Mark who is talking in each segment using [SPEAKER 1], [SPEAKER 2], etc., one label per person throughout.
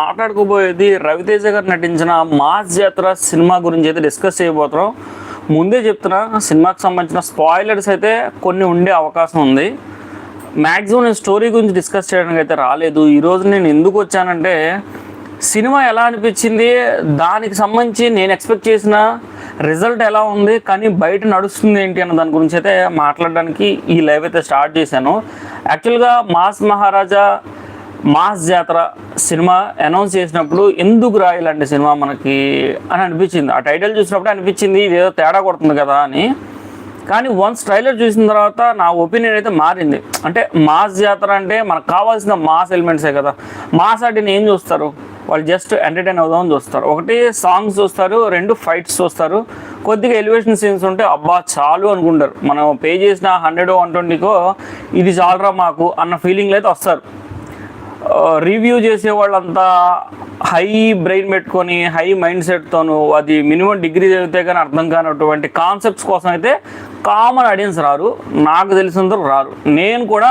[SPEAKER 1] మాట్లాడుకోబోయేది రవితేజ గారు నటించిన mass Jathara cinema గురించి అయితే డిస్కస్ చేయబోతున్నాం. ముందే చెప్తున్నా సినిమాకి సంబంధించిన స్పాయిలర్స్ అయితే కొన్ని ఉండే అవకాశం ఉంది. మ్యాక్సిమం నేను స్టోరీ గురించి డిస్కస్ చేయడానికి అయితే రాలేదు. ఈరోజు నేను ఎందుకు వచ్చానంటే సినిమా ఎలా అనిపించింది దానికి సంబంధించి నేను ఎక్స్పెక్ట్ చేసిన రిజల్ట్ ఎలా ఉంది కానీ బయట నడుస్తుంది ఏంటి అన్న దాని గురించి అయితే మాట్లాడడానికి ఈ లైవ్ అయితే స్టార్ట్ చేశాను. యాక్చువల్గా mass Maharaja mass Jathara cinema announce చేసినప్పుడు ఎందుకు రా ఇలాంటి సినిమా మనకి అని అనిపించింది. ఆ టైటిల్ చూసినప్పుడు అనిపించింది ఇది ఏదో తేడా కొడుతుంది కదా అని. కానీ వన్స్ ట్రైలర్ చూసిన తర్వాత నా ఒపీనియన్ అయితే మారింది. అంటే మాస్ జాతర అంటే మనకు కావాల్సిన మాస్ ఎలిమెంట్సే కదా. మాస్ అంటే ఏం చూస్తారు? వాళ్ళు జస్ట్ ఎంటర్టైన్ అవుదామని చూస్తారు. ఒకటి సాంగ్స్ చూస్తారు రెండు ఫైట్స్ చూస్తారు. కొద్దిగా ఎలివేషన్ సీన్స్ ఉంటే అబ్బా చాలు అనుకుంటారు. మనం పే చేసిన హండ్రెడ్ వన్ ట్వంటీకో ఇది చాలరా మాకు అన్న ఫీలింగ్లో అయితే వస్తారు. రివ్యూ చేసే వాళ్ళంతా హై బ్రెయిన్ పెట్టుకొని హై మైండ్ సెట్తోను అది మినిమం డిగ్రీ చదివితే కానీ అర్థం కానటువంటి కాన్సెప్ట్స్ కోసం అయితే కామన్ ఆడియన్స్ రారు. నాకు తెలిసినంత రారు. నేను కూడా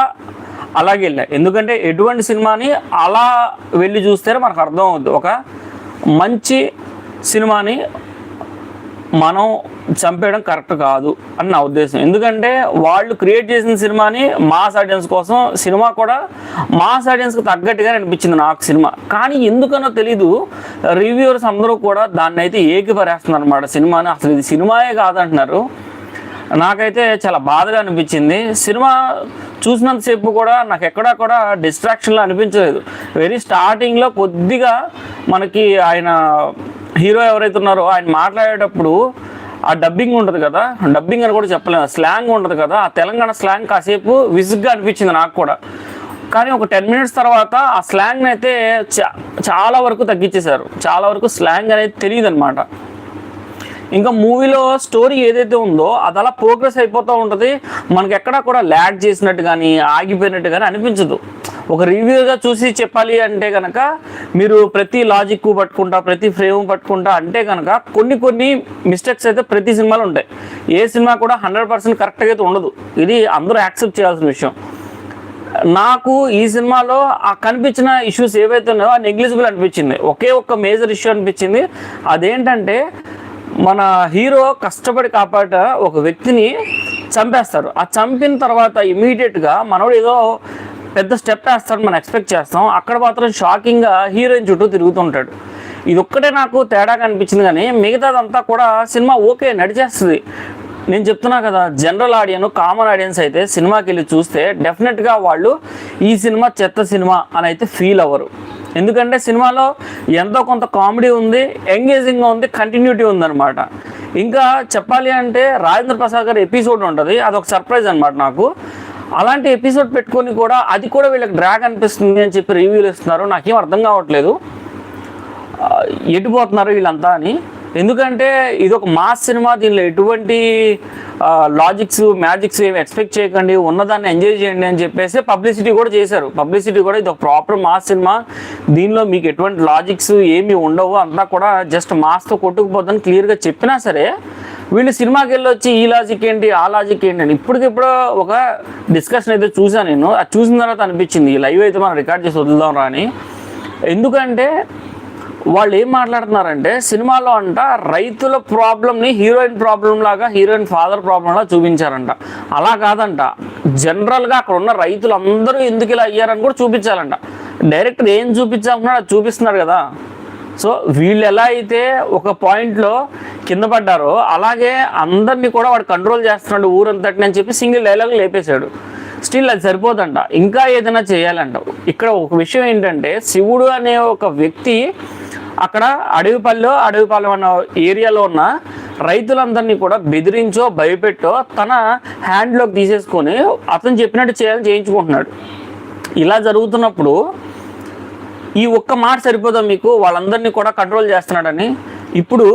[SPEAKER 1] అలాగే వెళ్ళా ఎందుకంటే ఎటువంటి సినిమాని అలా వెళ్ళి చూస్తేనే మనకు అర్థం అవుద్ది. ఒక మంచి సినిమాని మనం చంపేయడం కరెక్ట్ కాదు అని నా ఉద్దేశం. ఎందుకంటే వాళ్ళు క్రియేట్ చేసిన సినిమాని మాస్ ఆడియన్స్ కోసం సినిమా కూడా మాస్ ఆడియన్స్కి తగ్గట్టుగా అనిపించింది నాకు సినిమా. కానీ ఎందుకనో తెలీదు రివ్యూవర్స్ అందరూ కూడా దాన్ని అయితే ఏకిపరేస్తున్నారు అనమాట సినిమాని. అసలు ఇది సినిమాయే కాదంటున్నారు. నాకైతే చాలా బాధగా అనిపించింది. సినిమా చూసినంతసేపు కూడా నాకు ఎక్కడా కూడా డిస్ట్రాక్షన్లో అనిపించలేదు. వెరీ స్టార్టింగ్లో కొద్దిగా మనకి ఆయన హీరో ఎవరైతే ఉన్నారో ఆయన మాట్లాడేటప్పుడు ఆ డబ్బింగ్ ఉంటుంది కదా డబ్బింగ్ అని కూడా చెప్పలేము స్లాంగ్ ఉంటుంది కదా ఆ తెలంగాణ స్లాంగ్ కాసేపు విసుగ్గా అనిపించింది నాకు కూడా. కానీ ఒక టెన్ మినిట్స్ తర్వాత ఆ స్లాంగ్ అయితే చాలా వరకు తగ్గించేశారు. చాలా వరకు స్లాంగ్ అనేది తెలియదు అనమాట ఇంకా మూవీలో స్టోరీ ఏదైతే ఉందో అది అలా ప్రోగ్రెస్ అయిపోతూ ఉంటుంది. మనకి ఎక్కడా కూడా ల్యాగ్ చేసినట్టు కానీ ఆగిపోయినట్టు కానీ అనిపించదు. ఒక రివ్యూగా చూసి చెప్పాలి అంటే కనుక మీరు ప్రతి లాజిక్ పట్టుకుంటా ప్రతి ఫ్రేమ్ పట్టుకుంటా అంటే కనుక కొన్ని కొన్ని మిస్టేక్స్ అయితే ప్రతి సినిమాలో ఉంటాయి. ఏ సినిమా కూడా హండ్రెడ్ పర్సెంట్ కరెక్ట్గా అయితే ఉండదు. ఇది అందరూ యాక్సెప్ట్ చేయాల్సిన విషయం. నాకు ఈ సినిమాలో ఆ కనిపించిన ఇష్యూస్ ఏవైతే ఉన్నాయో ఆ నెగ్లిజిబుల్ అనిపించింది. ఒకే ఒక్క మేజర్ ఇష్యూ అనిపించింది. అదేంటంటే మన హీరో కష్టపడి కాపాడ ఒక వ్యక్తిని చంపేస్తారు. ఆ చంపిన తర్వాత ఇమీడియట్గా మనోడు ఏదో పెద్ద స్టెప్ వేస్తాడు మనం ఎక్స్పెక్ట్ చేస్తాం. అక్కడ మాత్రం షాకింగ్గా హీరోయిన్ చుట్టూ తిరుగుతుంటాడు ఇది ఒక్కటే నాకు తేడా కనిపించింది కానీ మిగతాదంతా కూడా సినిమా ఓకే నడిచేస్తుంది. నేను చెప్తున్నా కదా జనరల్ ఆడియన్ కామన్ ఆడియన్స్ అయితే సినిమాకి వెళ్ళి చూస్తే డెఫినెట్గా వాళ్ళు ఈ సినిమా చెత్త సినిమా అని అయితే ఫీల్ అవ్వరు. ఎందుకంటే సినిమాలో ఎంతో కొంత కామెడీ ఉంది ఎంగేజింగ్గా ఉంది కంటిన్యూటీ ఉందన్నమాట. ఇంకా చెప్పాలి అంటే రాజేంద్ర ప్రసాద్ గారి ఎపిసోడ్ ఉంటుంది. అదొక సర్ప్రైజ్ అనమాట నాకు. అలాంటి ఎపిసోడ్ పెట్టుకొని కూడా అది కూడా వీళ్ళకి డ్రాగ్ అనిపిస్తుంది అని చెప్పి రివ్యూలు ఇస్తున్నారు. నాకేం అర్థం కావట్లేదు. ఎటుపోతున్నారు వీళ్ళంతా అని. ఎందుకంటే ఇది ఒక మాస్ సినిమా దీనిలో ఎటువంటి లాజిక్స్ మ్యాజిక్స్ ఏమి ఎక్స్పెక్ట్ చేయకండి ఉన్నదాన్ని ఎంజాయ్ చేయండి అని చెప్పేసి పబ్లిసిటీ కూడా చేశారు. పబ్లిసిటీ కూడా ఇది ఒక ప్రాపర్ మాస్ సినిమా. దీనిలో మీకు ఎటువంటి లాజిక్స్ ఏమి ఉండవు అంతా కూడా జస్ట్ మాస్తో కొట్టుకుపోద్దని క్లియర్గా చెప్పినా సరే వీళ్ళు సినిమాకి వెళ్ళి వచ్చి ఈ లాజిక్ ఏంటి ఆ లాజిక్ ఏంటి అని ఇప్పటికిప్పుడు ఒక డిస్కషన్ అయితే చూసాను నేను. అది చూసిన తర్వాత అనిపించింది ఈ లైవ్ అయితే మనం రికార్డ్ చేసి వదులుదాం రా అని. ఎందుకంటే వాళ్ళు ఏం మాట్లాడుతున్నారంటే సినిమాలో అంట రైతుల ప్రాబ్లమ్ని హీరోయిన్ ప్రాబ్లం లాగా హీరోయిన్ ఫాదర్ ప్రాబ్లంలా లాగా చూపించారంట. అలా కాదంట. జనరల్గా అక్కడ ఉన్న రైతులు అందరూ ఎందుకు ఇలా అయ్యారని కూడా చూపించాలంట. డైరెక్టర్ ఏం చూపించాలన్నాడు అది చూపిస్తున్నాడు కదా. సో వీళ్ళు ఎలా అయితే ఒక పాయింట్లో కింద పడ్డారో అలాగే అందరినీ కూడా వాడు కంట్రోల్ చేస్తున్నాడు ఊరంతటిని అని చెప్పి సింగిల్ డైలాగ్ లేపేశాడు. స్టిల్ అది సరిపోదంట. ఇంకా ఏదైనా చేయాలంట. ఇక్కడ ఒక విషయం ఏంటంటే శివుడు అనే ఒక వ్యక్తి అక్కడ అడవిపల్లి అడవిపాలెం అన్న ఏరియాలో ఉన్న రైతులందరినీ కూడా బెదిరించో భయపెట్టో తన హ్యాండ్లోకి తీసేసుకొని అతను చెప్పినట్టు చేయాలని చేయించుకుంటున్నాడు. ఇలా జరుగుతున్నప్పుడు ఈ ఒక్క మాట సరిపోదా మీకు? వాళ్ళందరినీ కూడా కంట్రోల్ చేస్తున్నాడని. ఇప్పుడు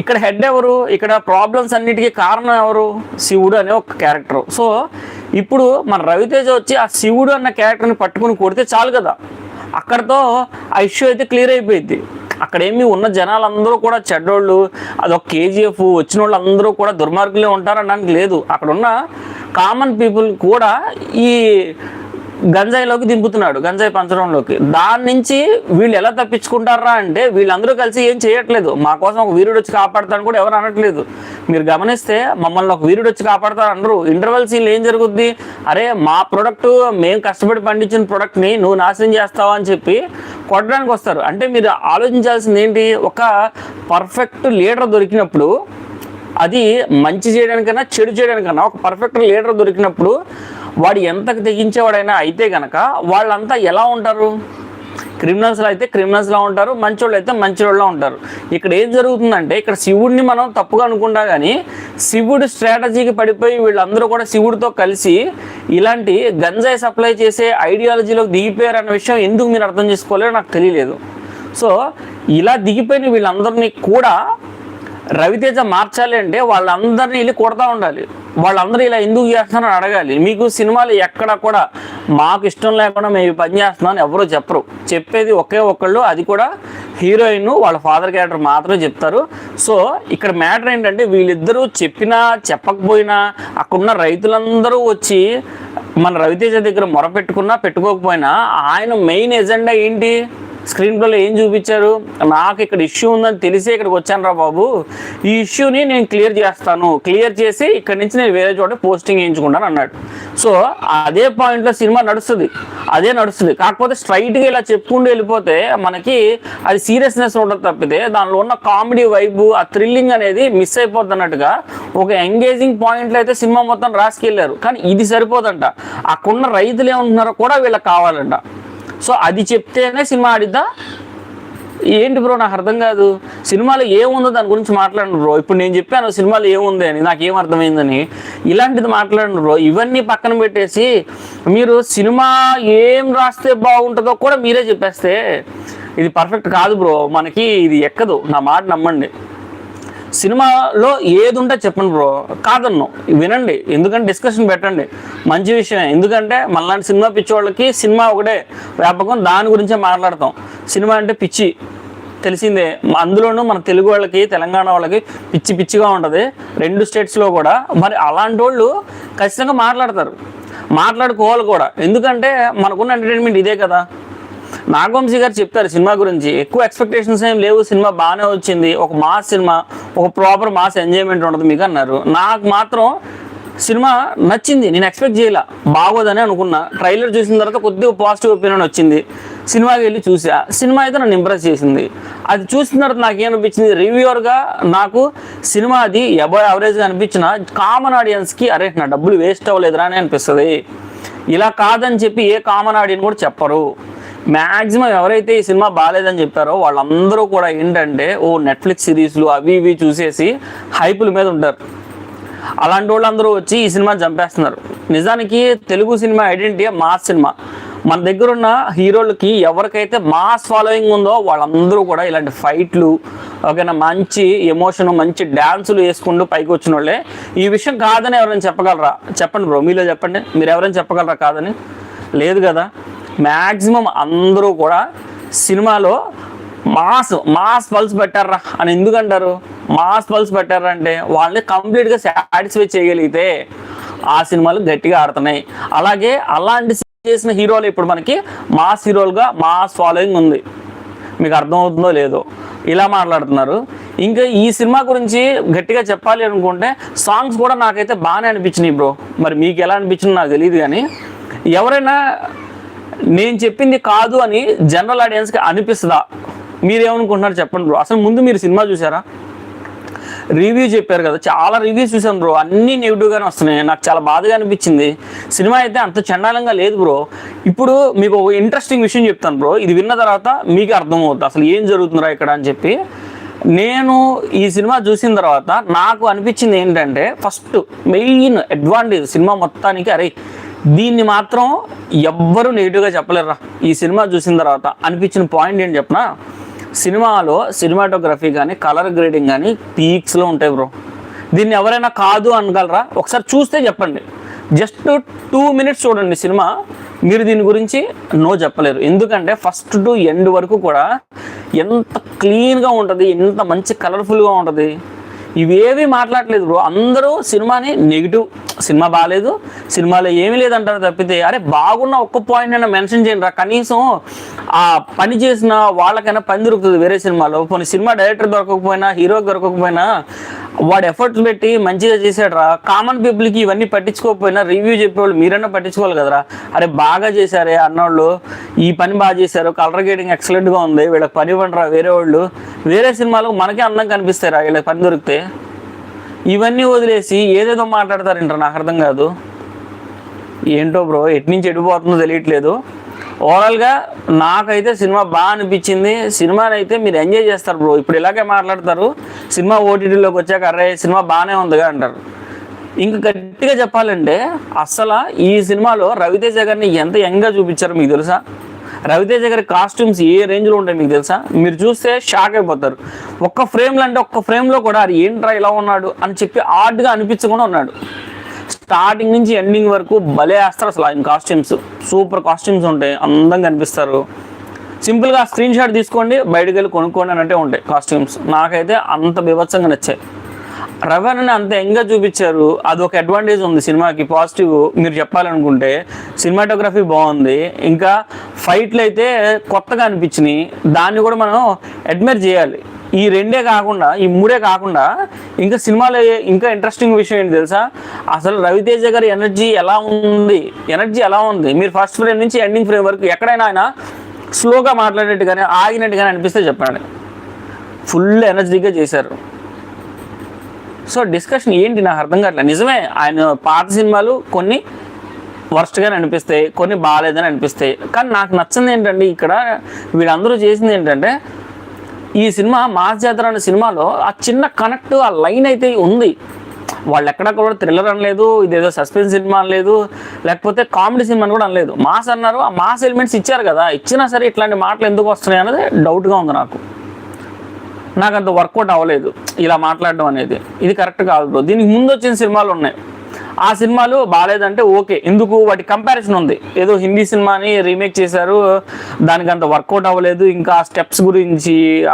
[SPEAKER 1] ఇక్కడ హెడ్ ఎవరు? ఇక్కడ ప్రాబ్లమ్స్ అన్నిటికీ కారణం ఎవరు? శివుడు అనే ఒక క్యారెక్టర్ సో ఇప్పుడు మన రవితేజ వచ్చి ఆ శివుడు అన్న క్యారెక్టర్ని పట్టుకుని కొడితే చాలు కదా. అక్కడతో ఆ ఇష్యూ అయితే క్లియర్ అయిపోయింది అక్కడేమి ఉన్న జనాలందరూ కూడా చెడ్డోళ్ళు అదొక కేజీఎఫ్ వచ్చిన వాళ్ళు అందరూ కూడా దుర్మార్గులే ఉంటారనడానికి లేదు. అక్కడ ఉన్న కామన్ పీపుల్ కూడా ఈ గంజాయిలోకి దింపుతున్నాడు గంజాయి పంచడంలోకి. దాని నుంచి వీళ్ళు ఎలా తప్పించుకుంటారా అంటే వీళ్ళందరూ కలిసి ఏం చేయట్లేదు. మా కోసం ఒక వీరుడు వచ్చి కాపాడతాను కూడా ఎవరు అనట్లేదు. మీరు గమనిస్తే మమ్మల్ని ఒక వీరుడు వచ్చి కాపాడతారు అనరు. ఇంటర్వెల్ సీన్లు ఏం జరుగుద్ది? అరే మా ప్రొడక్ట్ మేము కష్టపడి పండించిన ప్రొడక్ట్ని నువ్వు నాశనం చేస్తావా అని చెప్పి కొట్టడానికి వస్తారు. అంటే మీరు ఆలోచించాల్సింది ఏంటి? ఒక పర్ఫెక్ట్ లీడర్ దొరికినప్పుడు అది మంచి చేయడానికన్నా చెడు చేయడానికన్నా ఒక పర్ఫెక్ట్ లీడర్ దొరికినప్పుడు వాడు ఎంతకు తెగించేవాడైనా అయితే గనక వాళ్ళంతా ఎలా ఉంటారు? క్రిమినల్స్లో అయితే క్రిమినల్స్లా ఉంటారు మంచోళ్ళు అయితే మంచోళ్ళ ఉంటారు. ఇక్కడ ఏం జరుగుతుందంటే ఇక్కడ శివుడిని మనం తప్పుగా అనుకుంటా కానీ శివుడు స్ట్రాటజీకి పడిపోయి వీళ్ళందరూ కూడా శివుడితో కలిసి ఇలాంటి గంజాయి సప్లై చేసే ఐడియాలజీలోకి దిగిపోయారు అన్న విషయం ఎందుకు మీరు అర్థం చేసుకోలేదో నాకు తెలియలేదు. సో ఇలా దిగిపోయిన వీళ్ళందరినీ కూడా రవితేజ మార్చాలి అంటే వాళ్ళందరినీ వెళ్ళి కొడతా ఉండాలి. వాళ్ళందరూ ఇలా ఎందుకు చేస్తున్నారని అడగాలి. మీకు సినిమాలు ఎక్కడ కూడా మాకు ఇష్టం లేకుండా మేము పని చేస్తున్నాం అని చెప్పరు. చెప్పేది ఒకే ఒక్కళ్ళు అది కూడా హీరోయిన్ వాళ్ళ ఫాదర్ క్యారెక్టర్ మాత్రమే చెప్తారు. సో ఇక్కడ మ్యాటర్ ఏంటంటే వీళ్ళిద్దరూ చెప్పినా చెప్పకపోయినా అక్కడున్న రైతులందరూ వచ్చి మన రవితేజ దగ్గర మొరపెట్టుకున్నా పెట్టుకోకపోయినా ఆయన మెయిన్ ఎజెండా ఏంటి? స్క్రీన్ ప్లేలో ఏం చూపించారు? నాకు ఇక్కడ ఇష్యూ ఉందని తెలిసే ఇక్కడికి వచ్చాను రా బాబు. ఈ ఇష్యూని నేను క్లియర్ చేస్తాను. క్లియర్ చేసి ఇక్కడ నుంచి నేను వేరే చోట పోస్టింగ్ వేయించుకుంటాను అన్నాడు. సో అదే పాయింట్లో సినిమా నడుస్తుంది. అదే నడుస్తుంది. కాకపోతే స్ట్రైట్గా ఇలా చెప్పుకుంటూ వెళ్ళిపోతే మనకి అది సీరియస్నెస్ ఉండదు తప్పితే దానిలో ఉన్న కామెడీ వైబు ఆ థ్రిల్లింగ్ అనేది మిస్ అయిపోద్ది అన్నట్టుగా ఒక ఎంగేజింగ్ పాయింట్లో అయితే సినిమా మొత్తం రాసుకెళ్ళారు కానీ ఇది సరిపోదంట. అక్కడున్న రైతులు ఏమంటున్నారో కూడా వీళ్ళకి కావాలంట. సో అది చెప్తేనే సినిమా ఆడిద్దా? ఏంటి బ్రో నాకు అర్థం కాదు. సినిమాలో ఏముందో దాని గురించి మాట్లాడండి బ్రో. ఇప్పుడు నేను చెప్పాను సినిమాలో ఏముంది అని. నాకు ఏం అర్థమైందని. ఇలాంటిది మాట్లాడండి బ్రో. ఇవన్నీ పక్కన పెట్టేసి మీరు సినిమా ఏం రాస్తే బాగుంటుందో కూడా మీరే చెప్పేస్తే ఇది పర్ఫెక్ట్ కాదు బ్రో. మనకి ఇది ఎక్కదు. నా మాట నమ్మండి. సినిమాలో ఏది ఉంటే చెప్పండి బ్రో. కాదన్ను. వినండి. ఎందుకంటే డిస్కషన్ పెట్టండి. మంచి విషయం ఎందుకంటే మనలాంటి సినిమా పిచ్చి వాళ్ళకి సినిమా ఒకటే వ్యాపకం. దాని గురించే మాట్లాడతాం. సినిమా అంటే పిచ్చి. తెలిసిందే. అందులోనూ మన తెలుగు వాళ్ళకి తెలంగాణ వాళ్ళకి పిచ్చి పిచ్చిగా ఉంటుంది. రెండు స్టేట్స్లో కూడా. మరి అలాంటి వాళ్ళు ఖచ్చితంగా మాట్లాడతారు. మాట్లాడుకోవాలి కూడా. ఎందుకంటే మనకున్న ఎంటర్టైన్మెంట్ ఇదే కదా. నాగవంశీ గారు చెప్తారు సినిమా గురించి. ఎక్కువ ఎక్స్పెక్టేషన్స్ ఏం లేవు సినిమా బాగానే వచ్చింది ఒక మాస్ సినిమా ఒక ప్రాపర్ మాస్ ఎంజాయ్మెంట్ ఉండదు మీకు అన్నారు. నాకు మాత్రం సినిమా నచ్చింది నేను ఎక్స్పెక్ట్ చేయాల. బాగోదని అనుకున్నా. ట్రైలర్ చూసిన తర్వాత కొద్దిగా పాజిటివ్ ఒపీనియన్ వచ్చింది. సినిమాకి వెళ్ళి చూసా. సినిమా అయితే నన్ను ఇంప్రెస్ చేసింది. అది చూసిన తర్వాత నాకేమనిపించింది? రివ్యూవర్గా నాకు సినిమా అది ఎబో యావరేజ్గా అనిపించిన కామన్ ఆడియన్స్కి అరే నా డబ్బులు వేస్ట్ అవ్వలేదురా అని అనిపిస్తుంది. ఇలా కాదని చెప్పి ఏ కామన్ ఆడియన్ కూడా చెప్పరు. మ్యాక్సిమం ఎవరైతే ఈ సినిమా బాగాలేదని చెప్పారో వాళ్ళందరూ కూడా ఏంటంటే ఓ నెట్ఫ్లిక్స్ సిరీస్లు అవి ఇవి చూసేసి హైపుల మీద ఉంటారు. అలాంటి వాళ్ళందరూ వచ్చి ఈ సినిమా చంపేస్తున్నారు. నిజానికి Telugu cinema identity mass cinema. మన దగ్గర ఉన్న హీరోలకి ఎవరికైతే మాస్ ఫాలోయింగ్ ఉందో వాళ్ళందరూ కూడా ఇలాంటి ఫైట్లు ఓకేనా మంచి ఎమోషన్ మంచి డ్యాన్సులు వేసుకుంటూ పైకి వచ్చిన వాళ్ళే. ఈ విషయం కాదని ఎవరైనా చెప్పగలరా? చెప్పండి బ్రో మీలో చెప్పండి. మీరు ఎవరైనా చెప్పగలరా కాదని? లేదు కదా? మ్యాక్సిమం అందరూ కూడా సినిమాలో మాస్ మాస్ పల్స్ పెట్టారా అని ఎందుకు అంటారు మాస్ పల్స్ పెట్టారా అంటే వాళ్ళని కంప్లీట్గా సాటిస్ఫై చేయగలిగితే ఆ సినిమాలు గట్టిగా ఆడుతున్నాయి. అలాగే అలాంటి చేసిన హీరోలు ఇప్పుడు మనకి మాస్ హీరోలుగా మాస్ ఫాలోయింగ్ ఉంది. మీకు అర్థమవుతుందో లేదో. ఇలా మాట్లాడుతున్నారు. ఇంకా ఈ సినిమా గురించి గట్టిగా చెప్పాలి అనుకుంటే సాంగ్స్ కూడా నాకైతే బాగానే అనిపించినాయి బ్రో. మరి మీకు ఎలా అనిపించిందో నాకు తెలియదు కానీ ఎవరైనా నేను చెప్పింది కాదు అని జనరల్ ఆడియన్స్కి అనిపిస్తుందా? మీరేమనుకుంటున్నారు చెప్పండి బ్రో అసలు ముందు మీరు సినిమా చూసారా? రివ్యూ చెప్పారు కదా చాలా రివ్యూస్ చూసాను బ్రో అన్నీ నెగిటివ్గానే వస్తున్నాయి. నాకు చాలా బాధగా అనిపించింది. సినిమా అయితే అంత చండాలంగా లేదు బ్రో ఇప్పుడు మీకు ఒక ఇంట్రెస్టింగ్ విషయం చెప్తాను బ్రో ఇది విన్న తర్వాత మీకు అర్థమవుతుంది అసలు ఏం జరుగుతుందిరా ఇక్కడ అని చెప్పి. నేను ఈ సినిమా చూసిన తర్వాత నాకు అనిపించింది ఏంటంటే ఫస్ట్ మెయిన్ అడ్వాంటేజ్ సినిమా మొత్తానికి అరే దీన్ని మాత్రం ఎవ్వరూ నెగిటివ్గా చెప్పలేరురా. ఈ సినిమా చూసిన తర్వాత అనిపించిన పాయింట్ ఏంటి చెప్పనా? సినిమాలో సినిమాటోగ్రఫీ కానీ కలర్ గ్రేడింగ్ కానీ పీక్స్లో ఉంటాయి బ్రో దీన్ని ఎవరైనా కాదు అనగలరా? ఒకసారి చూస్తే చెప్పండి. జస్ట్ టూ మినిట్స్ చూడండి సినిమా. మీరు దీని గురించి నో చెప్పలేరు. ఎందుకంటే ఫస్ట్ టు ఎండ్ వరకు కూడా ఎంత క్లీన్గా ఉంటుంది ఎంత మంచి కలర్ఫుల్గా ఉంటుంది. ఇవేవి మాట్లాడలేదు బ్రో. అందరూ సినిమాని నెగిటివ్ సినిమా బాగాలేదు సినిమాలో ఏమీ లేదంటారు తప్పితే అరే బాగున్న ఒక్క పాయింట్ అయినా మెన్షన్ చేయండి రా. కనీసం ఆ పని చేసిన వాళ్ళకైనా పని దొరుకుతుంది వేరే సినిమాలో. కొన్ని సినిమా డైరెక్టర్ దొరకకపోయినా హీరో దొరకకపోయినా వాడు ఎఫర్ట్స్ పెట్టి మంచిగా చేశాడు రా. కామన్ పీపుల్కి ఇవన్నీ పట్టించుకోకపోయినా రివ్యూ చెప్పేవాళ్ళు మీరైనా పట్టించుకోవాలి కదరా. అరే బాగా చేశారే అన్నోళ్ళు. ఈ పని బాగా చేశారు. కలర్ గేటింగ్ ఎక్సలెంట్గా ఉంది. వీళ్ళకి పని ఇవ్వండి వేరే వాళ్ళు. వేరే సినిమాలకు మనకే అందం కనిపిస్తారా వీళ్ళకి పని దొరికితే. ఇవన్నీ వదిలేసి ఏదేదో మాట్లాడతారంటారు నాకు అర్థం కాదు. ఏంటో బ్రో ఎటు నుంచి ఎడిపోతుందో తెలియట్లేదు. ఓవరాల్గా నాకైతే సినిమా బాగా అనిపించింది. సినిమాని అయితే మీరు ఎంజాయ్ చేస్తారు బ్రో. ఇప్పుడు ఇలాగే మాట్లాడతారు. సినిమా ఓటీటీలోకి వచ్చాక అరే సినిమా బాగానే ఉందిగా అంటారు. ఇంకా గట్టిగా చెప్పాలంటే అసలు ఈ సినిమాలో రవితేజ గారిని ఎంత యంగ్గా చూపించారు మీకు తెలుసా? రవితేజ గారి కాస్ట్యూమ్స్ ఏ రేంజ్లో ఉంటాయి మీకు తెలుసా? మీరు చూస్తే షాక్ అయిపోతారు. ఒక్క ఫ్రేమ్లో అంటే ఒక్క ఫ్రేమ్లో కూడా అది ఏంట్రా ఇలా ఉన్నాడు? అని చెప్పి ఆర్డ్గా అనిపించకుండా ఉన్నాడు. స్టార్టింగ్ నుంచి ఎండింగ్ వరకు భలే వేస్తారు అసలు ఆయన కాస్ట్యూమ్స్ సూపర్ కాస్ట్యూమ్స్ ఉంటాయి. అందంగా అనిపిస్తారు. సింపుల్గా స్క్రీన్ షాట్ తీసుకోండి బయటకు వెళ్ళి కొనుక్కోండి అని అంటే ఉంటాయి కాస్ట్యూమ్స్ నాకైతే అంత బీభత్సంగా నచ్చాయి. రవాణాని అంత యంగ్గా చూపించారు. అది ఒక అడ్వాంటేజ్ ఉంది సినిమాకి పాజిటివ్ మీరు చెప్పాలనుకుంటే సినిమాటోగ్రఫీ బాగుంది. ఇంకా ఫైట్లు అయితే కొత్తగా అనిపించినాయి. దాన్ని కూడా మనం అడ్మైర్ చేయాలి. ఈ రెండే కాకుండా ఈ మూడే కాకుండా ఇంకా సినిమాలో ఇంకా ఇంట్రెస్టింగ్ విషయం ఏంటి తెలుసా? అసలు రవితేజ గారి ఎనర్జీ ఎలా ఉంది? ఎనర్జీ ఎలా ఉంది? మీరు ఫస్ట్ ఫ్రేమ్ నుంచి ఎండింగ్ ఫ్రేమ్ వరకు ఎక్కడైనా ఆయన స్లోగా మాట్లాడేట్టు కానీ ఆగినట్టు కానీ అనిపిస్తే చెప్పండి. ఫుల్ ఎనర్జీగా చేశారు. సో డిస్కషన్ ఏంటి నాకు అర్థం కావట్లేదు. నిజమే ఆయన పాత సినిమాలు కొన్ని వర్స్ట్గానే అనిపిస్తాయి కొన్ని బాగాలేదని అనిపిస్తాయి. కానీ నాకు నచ్చింది ఏంటంటే ఇక్కడ వీళ్ళందరూ చేసింది ఏంటంటే ఈ సినిమా మాస్ జాతర అనే సినిమాలో ఆ చిన్న కనెక్ట్ ఆ లైన్ అయితే ఉంది. వాళ్ళు ఎక్కడ కూడా థ్రిల్లర్ అనలేదు ఇదేదో సస్పెన్స్ సినిమా అనలేదు లేకపోతే కామెడీ సినిమా అని కూడా అనలేదు. మాస్ అన్నారు ఆ మాస్ ఎలిమెంట్స్ ఇచ్చారు కదా ఇచ్చినా సరే ఇట్లాంటి మాటలు ఎందుకు వస్తున్నాయి అనేది డౌట్గా ఉంది నాకు. నాకు అంత వర్కౌట్ అవ్వలేదు. ఇలా మాట్లాడడం అనేది. ఇది కరెక్ట్ కాదు బ్రో. దీనికి ముందు వచ్చిన సినిమాలు ఉన్నాయి. ఆ సినిమాలు బాగాలేదంటే ఓకే. ఎందుకు? వాటి కంపారిజన్ ఉంది. ఏదో హిందీ సినిమాని రీమేక్ చేశారు. దానికి అంత వర్కౌట్ అవ్వలేదు. ఇంకా స్టెప్స్ గురించి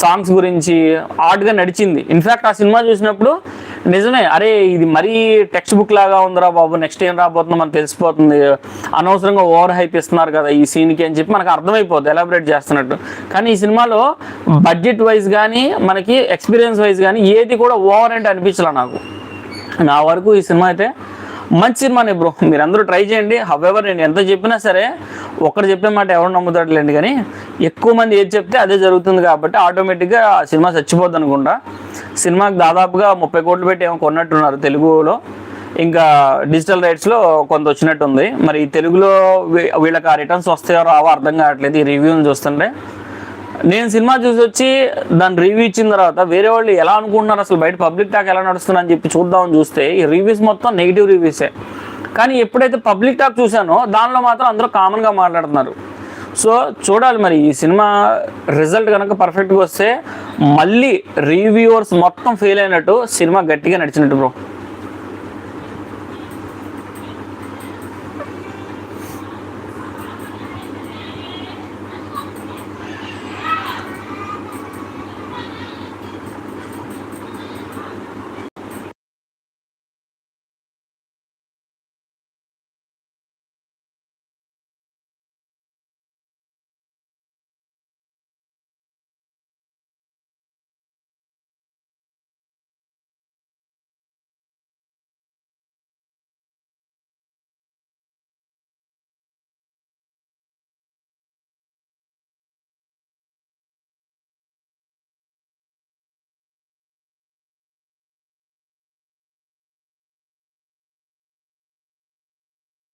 [SPEAKER 1] సాంగ్స్ గురించి ఆర్ట్గా నడిచింది. ఇన్ఫ్యాక్ట్ ఆ సినిమా చూసినప్పుడు నిజమే అరే ఇది మరీ టెక్స్ట్ బుక్ లాగా ఉందిరా బాబు నెక్స్ట్ ఏం రాబోతుందో మనకు తెలిసిపోతుంది. అనవసరంగా ఓవర్ హైప్ ఇస్తున్నారు కదా ఈ సీన్కి అని చెప్పి మనకు అర్థమైపోద్ది ఎలాబరేట్ చేస్తున్నట్టు. కానీ ఈ సినిమాలో బడ్జెట్ వైజ్ కానీ మనకి ఎక్స్పీరియన్స్ వైజ్ కానీ ఏది కూడా ఓవర్ అంటే అనిపించలే నాకు. నా వరకు ఈ సినిమా అయితే మంచి సినిమానే బ్రో. మీరు అందరూ ట్రై చేయండి. హవెవర్ నేను ఎంత చెప్పినా సరే ఒకరు చెప్పిన మాట ఎవరు నమ్ముతాడులేండి కానీ ఎక్కువ మంది ఏది చెప్తే అదే జరుగుతుంది కాబట్టి ఆటోమేటిక్గా ఆ సినిమా చచ్చిపోద్ది అనుకుంటా. సినిమాకి దాదాపుగా ముప్పై కోట్లు పెట్టి ఏమో కొన్నట్టున్నారు తెలుగులో. ఇంకా డిజిటల్ రైట్స్లో కొంత వచ్చినట్టుంది. మరి తెలుగులో వీ- వీళ్ళకి ఆ రిటర్న్స్ వస్తాయో రావో అర్థం కావట్లేదు. ఈ రివ్యూని చూస్తుంటే. నేను సినిమా చూసి వచ్చి దాని రివ్యూ ఇచ్చిన తర్వాత వేరే వాళ్ళు ఎలా అనుకుంటున్నారు అసలు బయట పబ్లిక్ టాక్ ఎలా నడుస్తుంది అని చెప్పి చూద్దామని చూస్తే ఈ రివ్యూస్ మొత్తం నెగిటివ్ రివ్యూసే కానీ ఎప్పుడైతే పబ్లిక్ టాక్ చూసానో దానిలో మాత్రం అందరూ కామన్గా మాట్లాడుతున్నారు. సో చూడాలి మరి ఈ సినిమా రిజల్ట్ కనుక పర్ఫెక్ట్గా వస్తే మళ్ళీ రివ్యూవర్స్ మొత్తం ఫెయిల్ అయినట్టు సినిమా గట్టిగా నడిచినట్టు బ్రో